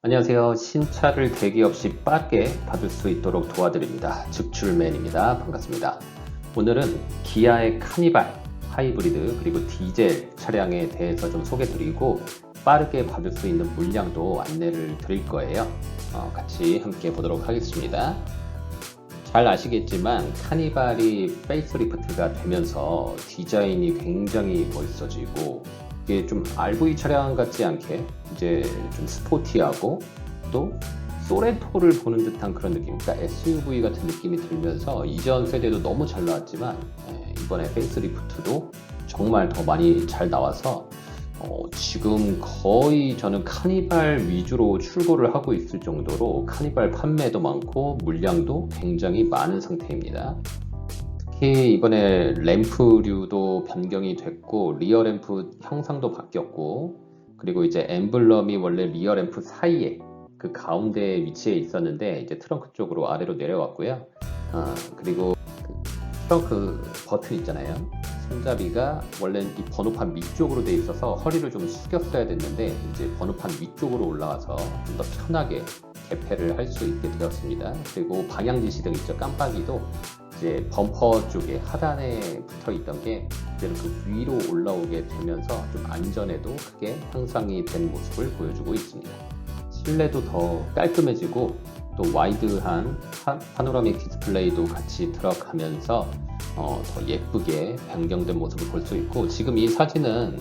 안녕하세요. 신차를 대기 없이 빠르게 받을 수 있도록 도와드립니다. 즉출맨입니다. 반갑습니다. 오늘은 기아의 카니발, 하이브리드, 그리고 디젤 차량에 대해서 좀 소개드리고 빠르게 받을 수 있는 물량도 안내를 드릴 거예요. 어, 같이 함께 보도록 하겠습니다. 잘 아시겠지만 카니발이 페이스리프트가 되면서 디자인이 굉장히 멋있어지고 이게 좀 RV 차량 같지 않게 이제 좀 스포티하고 또 소렌토를 보는 듯한 그런 느낌, 그러니까 SUV 같은 느낌이 들면서 이전 세대도 너무 잘 나왔지만 예, 이번에 페이스리프트도 정말 더 많이 잘 나와서 어, 지금 거의 저는 카니발 위주로 출고를 하고 있을 정도로 카니발 판매도 많고 물량도 굉장히 많은 상태입니다. 특히 이번에 램프류도 변경이 됐고 리어 램프 형상도 바뀌었고 그리고 이제 엠블럼이 원래 리어 램프 사이에 그 가운데 위치해 있었는데 이제 트렁크 쪽으로 아래로 내려왔고요. 아, 그리고 그 트렁크 버튼 있잖아요. 손잡이가 원래 이 번호판 위쪽으로 돼 있어서 허리를 좀 숙였어야 됐는데 이제 번호판 위쪽으로 올라와서 좀 더 편하게 개폐를 할 수 있게 되었습니다. 그리고 방향 지시등 있죠. 깜빡이도 이제 범퍼 쪽에 하단에 붙어 있던 게 이제는 그 위로 올라오게 되면서 좀 안전에도 크게 향상이 된 모습을 보여주고 있습니다. 실내도 더 깔끔해지고 또 와이드한 파, 파노라믹 디스플레이도 같이 들어가면서 어, 더 예쁘게 변경된 모습을 볼 수 있고 지금 이 사진은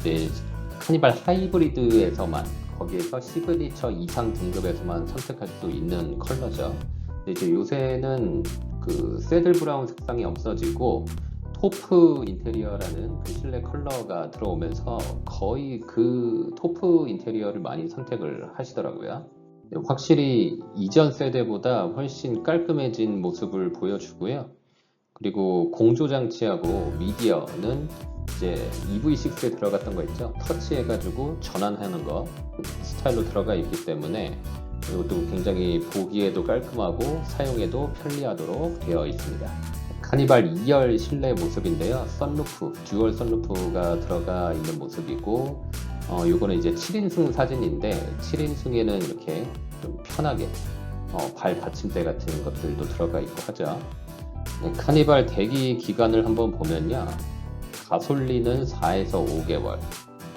이제 카니발 하이브리드에서만 거기에서 시그니처 이상 등급에서만 선택할 수 있는 컬러죠. 이제 요새는 그 새들 브라운 색상이 없어지고 토프 인테리어라는 그 실내 컬러가 들어오면서 거의 그 토프 인테리어를 많이 선택을 하시더라고요. 네, 확실히 이전 세대보다 훨씬 깔끔해진 모습을 보여주고요. 그리고 공조 장치하고 미디어는 이제 EV6에 들어갔던 거 있죠. 터치해가지고 전환하는 거 스타일로 들어가 있기 때문에 이것도 굉장히 보기에도 깔끔하고 사용에도 편리하도록 되어 있습니다. 카니발 2열 실내 모습인데요. 썬루프, 듀얼 썬루프가 들어가 있는 모습이고 어, 요거는 이제 7인승 사진인데 7인승에는 이렇게 좀 편하게 어, 발 받침대 같은 것들도 들어가 있고 하죠. 네, 카니발 대기 기간을 한번 보면요. 가솔린은 4에서 5개월,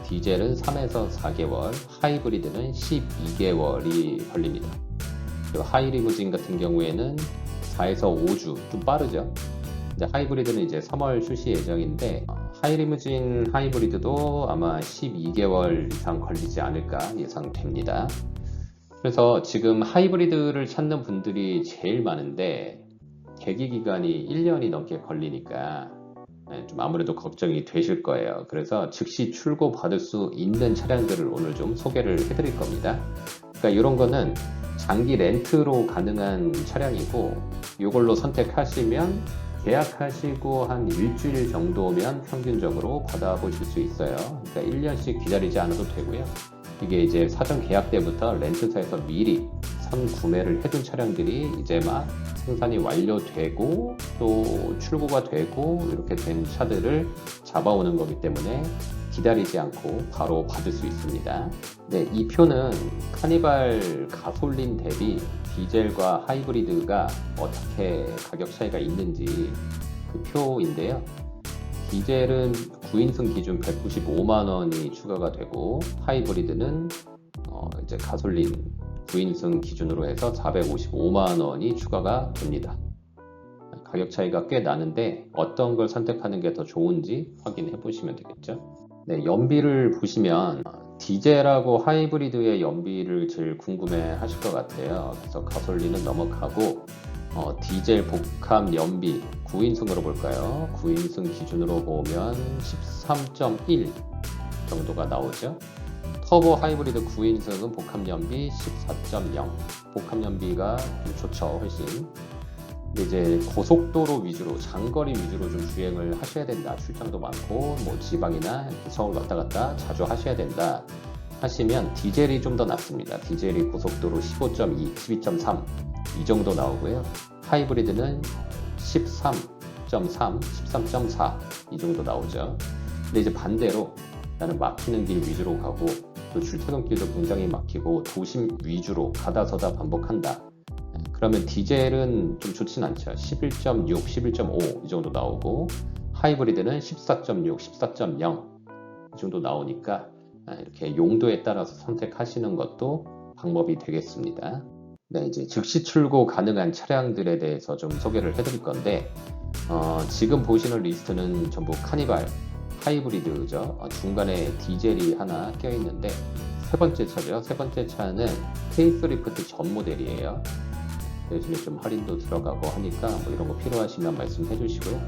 디젤은 3에서 4개월, 하이브리드는 12개월이 걸립니다. 하이리무진 같은 경우에는 4에서 5주, 좀 빠르죠. 이제 하이브리드는 이제 3월 출시 예정인데 하이리무진 하이브리드도 아마 12개월 이상 걸리지 않을까 예상됩니다. 그래서 지금 하이브리드를 찾는 분들이 제일 많은데 대기 기간이 1년이 넘게 걸리니까 네, 좀 아무래도 걱정이 되실 거예요. 그래서 즉시 출고 받을 수 있는 차량들을 오늘 좀 소개를 해드릴 겁니다. 그러니까 이런 거는 장기 렌트로 가능한 차량이고 이걸로 선택하시면 계약하시고 한 일주일 정도면 평균적으로 받아보실 수 있어요. 그러니까 1년씩 기다리지 않아도 되고요. 이게 이제 사전 계약 때부터 렌트사에서 미리 선 구매를 해둔 차량들이 이제 막 생산이 완료되고 또 출고가 되고 이렇게 된 차들을 잡아오는 거기 때문에 기다리지 않고 바로 받을 수 있습니다. 네, 이 표는 카니발 가솔린 대비 디젤과 하이브리드가 어떻게 가격 차이가 있는지 그 표인데요. 디젤은 9인승 기준 195만 원이 추가가 되고 하이브리드는 어 이제 가솔린 9인승 기준으로 해서 455만 원이 추가가 됩니다. 가격 차이가 꽤 나는데 어떤 걸 선택하는 게 더 좋은지 확인해 보시면 되겠죠. 네, 연비를 보시면 디젤하고 하이브리드의 연비를 제일 궁금해 하실 것 같아요. 그래서 가솔린은 넘어가고 어, 디젤 복합 연비 9인승으로 볼까요? 9인승 기준으로 보면 13.1 정도가 나오죠. 터보 하이브리드 9인승은 복합 연비 14.0. 복합 연비가 좀 좋죠, 훨씬. 이제 고속도로 위주로, 장거리 위주로 좀 주행을 하셔야 된다. 출장도 많고, 뭐 지방이나 서울 왔다 갔다 자주 하셔야 된다. 하시면 디젤이 좀 더 낫습니다. 디젤이 고속도로 15.2, 12.3 이 정도 나오고요. 하이브리드는 13.3, 13.4 이 정도 나오죠. 근데 이제 반대로 나는 막히는 길 위주로 가고 또 출퇴근길도 굉장히 막히고 도심 위주로 가다 서다 반복한다. 예, 그러면 디젤은 좀 좋진 않죠. 11.6, 11.5 이 정도 나오고 하이브리드는 14.6, 14.0 이 정도 나오니까 아, 이렇게 용도에 따라서 선택하시는 것도 방법이 되겠습니다. 네, 이제 즉시 출고 가능한 차량들에 대해서 좀 소개를 해드릴 건데 어, 지금 보시는 리스트는 전부 카니발 하이브리드죠. 어, 중간에 디젤이 하나 껴 있는데 세 번째 차죠. 세 번째 차는 페이스리프트 전 모델이에요. 대신에 좀 할인도 들어가고 하니까 뭐 이런 거 필요하시면 말씀해 주시고요.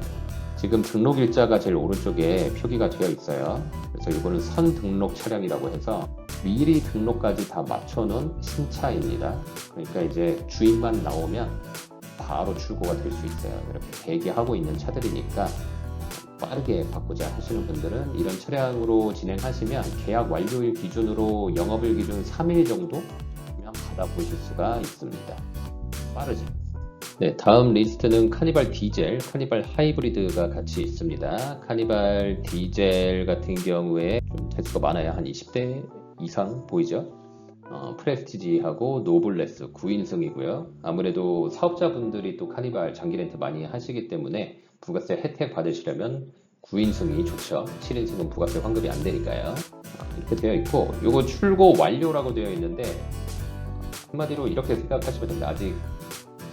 지금 등록 일자가 제일 오른쪽에 표기가 되어 있어요. 그래서 이거는 선 등록 차량이라고 해서 미리 등록까지 다 맞춰놓은 신차입니다. 그러니까 이제 주인만 나오면 바로 출고가 될 수 있어요. 이렇게 대기하고 있는 차들이니까 빠르게 바꾸자 하시는 분들은 이런 차량으로 진행하시면 계약 완료일 기준으로 영업일 기준 3일 정도면 받아보실 수가 있습니다. 빠르죠. 네, 다음 리스트는 카니발 디젤, 카니발 하이브리드가 같이 있습니다. 카니발 디젤 같은 경우에 좀 대수가 많아요. 한 20대 이상 보이죠? 어, 프레스티지하고 노블레스 9인승이고요. 아무래도 사업자분들이 또 카니발 장기 렌트 많이 하시기 때문에 부가세 혜택 받으시려면 9인승이 좋죠. 7인승은 부가세 환급이 안 되니까요. 아, 이렇게 되어 있고, 이거 출고 완료라고 되어 있는데 한마디로 이렇게 생각하시면 됩니다. 아직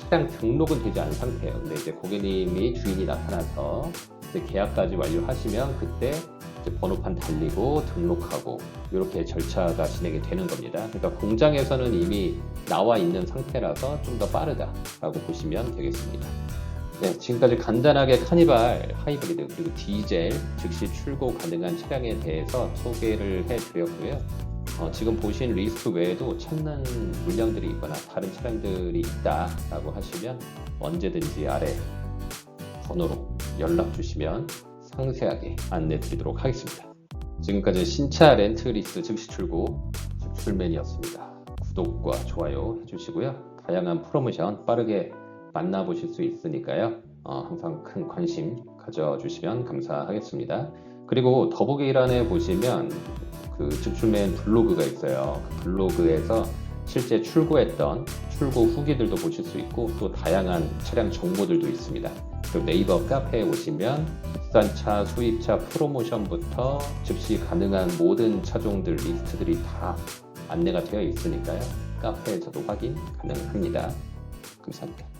차량 등록은 되지 않은 상태예요. 근데 이제 고객님이 주인이 나타나서 계약까지 완료하시면 그때 번호판 달리고 등록하고 이렇게 절차가 진행이 되는 겁니다. 그러니까 공장에서는 이미 나와 있는 상태라서 좀 더 빠르다라고 보시면 되겠습니다. 네, 지금까지 간단하게 카니발 하이브리드 그리고 디젤 즉시 출고 가능한 차량에 대해서 소개를 해드렸고요. 어, 지금 보신 리스트 외에도 찾는 물량들이 있거나 다른 차량들이 있다라고 하시면 언제든지 아래 번호로 연락 주시면 상세하게 안내 드리도록 하겠습니다. 지금까지 신차 렌트 리스트 즉시 출고 출맨이었습니다. 구독과 좋아요 해주시고요. 다양한 프로모션 빠르게 만나보실 수 있으니까요. 어, 항상 큰 관심 가져주시면 감사하겠습니다. 그리고 더보기란에 보시면 그 직출맨 블로그가 있어요. 그 블로그에서 실제 출고했던 출고 후기들도 보실 수 있고 또 다양한 차량 정보들도 있습니다. 그리고 네이버 카페에 오시면 국산차, 수입차 프로모션부터 즉시 가능한 모든 차종들 리스트들이 다 안내가 되어 있으니까요. 카페에서도 확인 가능합니다. 감사합니다.